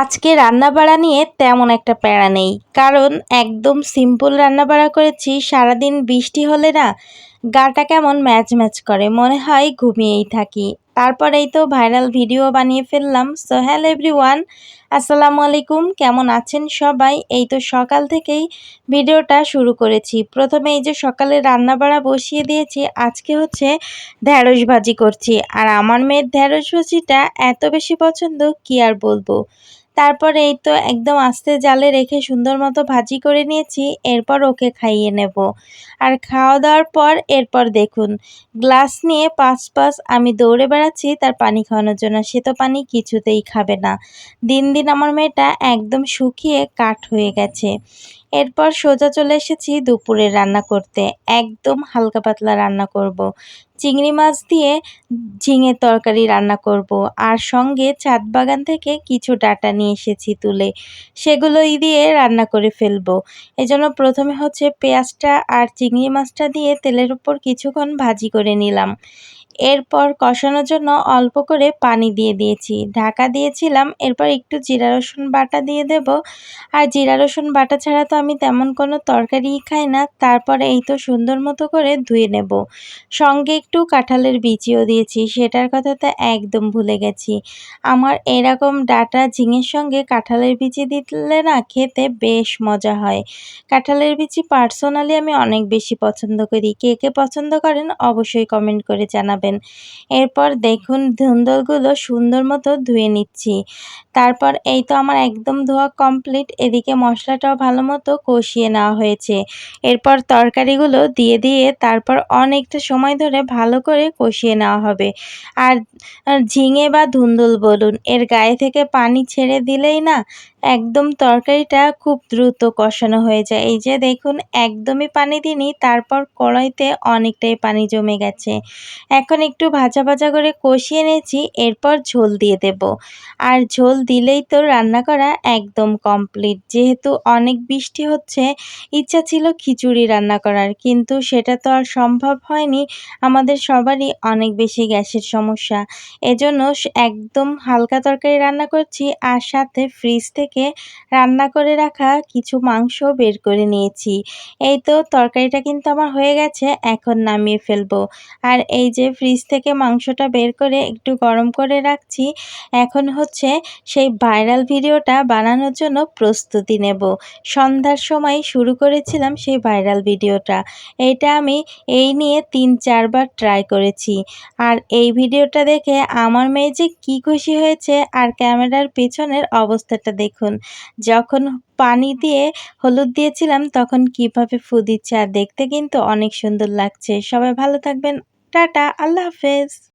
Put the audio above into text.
আজকে রান্নাবাড়া নিয়ে তেমন একটা প্যারা নেই। কারণ একদম সিম্পল রান্নাবাড়া করেছি, সারাদিন বৃষ্টি হলে না গাটা কেমন ম্যাচ ম্যাচ করে, মনে হয় ঘুমিয়েই থাকি। তারপরেই তো ভাইরাল ভিডিও বানিয়ে ফেললাম। সো হ্যালো এভরিওয়ান আসসালামু আলাইকুম, কেমন আছেন সবাই? এই তো সকাল থেকেই ভিডিওটা শুরু করেছি। প্রথমে এই যে সকালে রান্না বাড়া বসিয়ে দিয়েছি, আজকে হচ্ছে ঢ্যাঁড়স ভাজি করছি। আর আমার মেয়ের ঢ্যাঁড়স ভাজিটা এত বেশি পছন্দ, কি আর বলব? তারপর এই তো একদম আস্তে জালে রেখে সুন্দর মতো ভাজি করে নিয়েছি, এরপর ওকে খাইয়ে নেব। আর খাওয়া দাওয়ার পর এরপর দেখুন, গ্লাস নিয়ে পাঁচ পাঁচ আমি দৌড়ে বেড়াচ্ছি, তার পানি খাওয়ানোর জন্য। সে তো পানি কিছুতেই খাবে না। দিন দিন আমার মেয়েটা একদম শুকিয়ে কাঠ হয়ে গেছে। এরপর সোজা চলে এসেছি দুপুরে রান্না করতে একদম হালকা পাতলা রান্না করব। চিংড়ি মাছ দিয়ে ঝিঙের তরকারি রান্না করব। আর সঙ্গে ছাদ বাগান থেকে কিছু ডাটা নিয়ে এসেছি তুলে সেগুলোই দিয়ে রান্না করে ফেলব এজন্য প্রথমে হচ্ছে পেঁয়াজটা আর চিংড়ি মাছটা দিয়ে তেলের উপর কিছুক্ষণ ভাজি করে নিলাম এরপর কষানোর জন্য অল্প করে পানি দিয়ে দিয়েছি। ঢাকা দিয়েছিলাম, এরপর একটু জিরা রসুন বাটা দিয়ে দেব। আর জিরা রসুন বাটা ছাড়া তো আমি তেমন কোনো তরকারিই খাই না। তারপরে এই তো সুন্দর মতো করে ধুয়ে নেব। সঙ্গে একটু কাঁঠালের বিচিও দিয়েছি, সেটার কথা তো একদম ভুলে গেছি। আমার এরকম ডাটা ঝিঙের সঙ্গে কাঁঠালের বিচি দিলে না খেতে বেশ মজা হয়। কাঁঠালের বিচি পার্সোনালি আমি অনেক বেশি পছন্দ করি। কে কে পছন্দ করেন অবশ্যই কমেন্ট করে জানাবেন। এরপর দেখুন ধুন্দলগুলো সুন্দর মতো ধুয়ে নিচ্ছি। তারপর এই তো আমার একদম ধোয়া কমপ্লিট এদিকে মশলাটাও ভালো মতো কষিয়ে নেওয়া হয়েছে। এরপর তরকারিগুলো দিয়ে দিয়ে তারপর অনেকটা সময় ধরে ভালো করে কষিয়ে নেওয়া হবে। আর ঝিঙে বা ধুন্দুল বলুন, এর গায়ে থেকে পানি ছেড়ে দিলেই না একদম তরকারিটা খুব দ্রুত কষানো হয়ে যায়। এই যে দেখুন, একদমই পানি দিইনি, তারপর কড়াইতে অনেকটাই পানি জমে গেছে। এখন একটু ভাজা ভাজা করে কষিয়ে নিয়েছি, এরপর ঝোল দিয়ে দেব। আর ঝোল দিলেই তো রান্না করা একদম কমপ্লিট। যেহেতু অনেক বৃষ্টি হচ্ছে, ইচ্ছা ছিল খিচুড়ি রান্না করার, কিন্তু সেটা তো আর সম্ভব হয়নি। আমাদের সবারই অনেক বেশি গ্যাসের সমস্যা। এজন্য একদম হালকা তরকারি রান্না করছি, আর সাথে ফ্রিজ থেকে রান্না করে রাখা কিছু মাংস বের করে নিয়েছি। এই তো তরকারিটা কিন্তু আমার হয়ে গেছে, এখন নামিয়ে ফেলব। আর এই যে ফ্রিজ থেকে মাংসটা বের করে একটু গরম করে রাখছি, এখন হচ্ছে সেই ভাইরাল ভিডিওটা বানানোর জন্য প্রস্তুতি নেব। সন্ধ্যার সময় শুরু করেছিলাম সেই ভাইরাল ভিডিওটা। এইটা আমি এই নিয়ে তিন চারবার ট্রাই করেছি। আর এই ভিডিওটা দেখে আমার মেয়ে যে কী খুশি হয়েছে আর ক্যামেরার পেছনের অবস্থাটা দেখুন। যখন পানি দিয়ে হলুদ দিয়েছিলাম, তখন কীভাবে ফু দিচ্ছে আর দেখতে কিন্তু অনেক সুন্দর লাগছে। সবাই ভালো থাকবেন। টাটা, আল্লাহ হাফেজ।